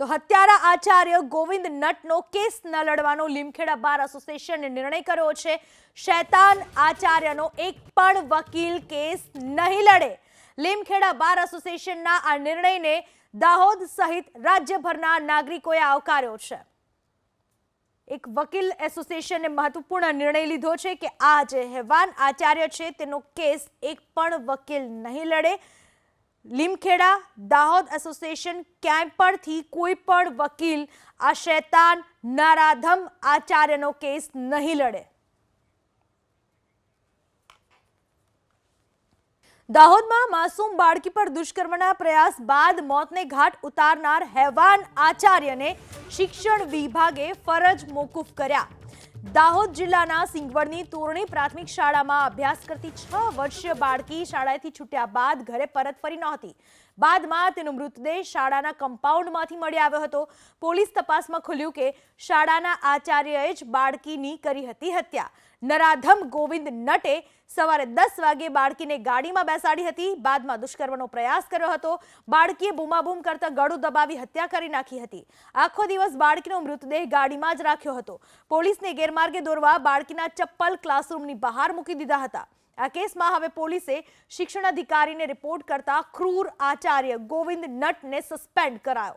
તો હત્યારા આચાર્ય ગોવિંદ નટનો કેસ ન લડવાનો લીમખેડા બાર એસોસિએશને નિર્ણય કર્યો છે. શૈતાન આચાર્યનો એક પણ વકીલ કેસ નહીં લડે. લીમખેડા બાર એસોસિએશનના આ નિર્ણયને દાહોદ સહિત રાજ્યભરના નાગરિકોએ આવકાર્યો છે. એક વકીલ એસોસિએશને મહત્વપૂર્ણ નિર્ણય લીધો છે કે આ જે હેવાન આચાર્ય છે, તેનો કેસ એક પણ વકીલ નહીં લડે. લીમખેડા દાહોદ એસોસિએશન ક્યાંય પરથી કોઈ પણ વકીલ આ શૈતાન નારાધમ આચાર્યનો કેસ નહીં લડે. દાહોદમાં માસૂમ બાળકી પર દુષ્કર્મના પ્રયાસ બાદ મોતને ઘાટ ઉતારનાર હેવાન આચાર્યને શિક્ષણ વિભાગે ફરજ મોકૂફ કર્યા. દાહોદ જિલ્લાના સિંગવડની તોરણી પ્રાથમિક શાળામાં અભ્યાસ કરતી છ વર્ષીય બાળકી શાળાએથી છૂટ્યા બાદ ઘરે પરત ફરી નહોતી. બાદમાં તેનો મૃતદેહ શાળાના કમ્પાઉન્ડમાંથી મળી આવ્યો હતો. પોલીસ તપાસમાં ખુલ્યું કે શાળાના આચાર્યએ જ બાળકીની કરી હતી હત્યા. નરાધમ ગોવિંદ નટે સવારે દસ વાગે બાળકીને ગાડીમાં બેસાડી હતી. બાદમાં દુષ્કર્મનો પ્રયાસ કર્યો હતો. બાળકીએ બૂમાબૂમ કરતા ગળું દબાવી હત્યા કરી નાખી હતી. આખો દિવસ બાળકીનો મૃતદેહ ગાડીમાં જ રાખ્યો હતો. પોલીસને ગેરમાર્ગે દોરવા બાળકીના ચપ્પલ ક્લાસરૂમની બહાર મૂકી દીધા હતા. આ કેસમાં હવે પોલીસે શિક્ષણ અધિકારીને રિપોર્ટ કરતા ક્રૂર આચાર્ય ગોવિંદ નટને સસ્પેન્ડ કરાયો.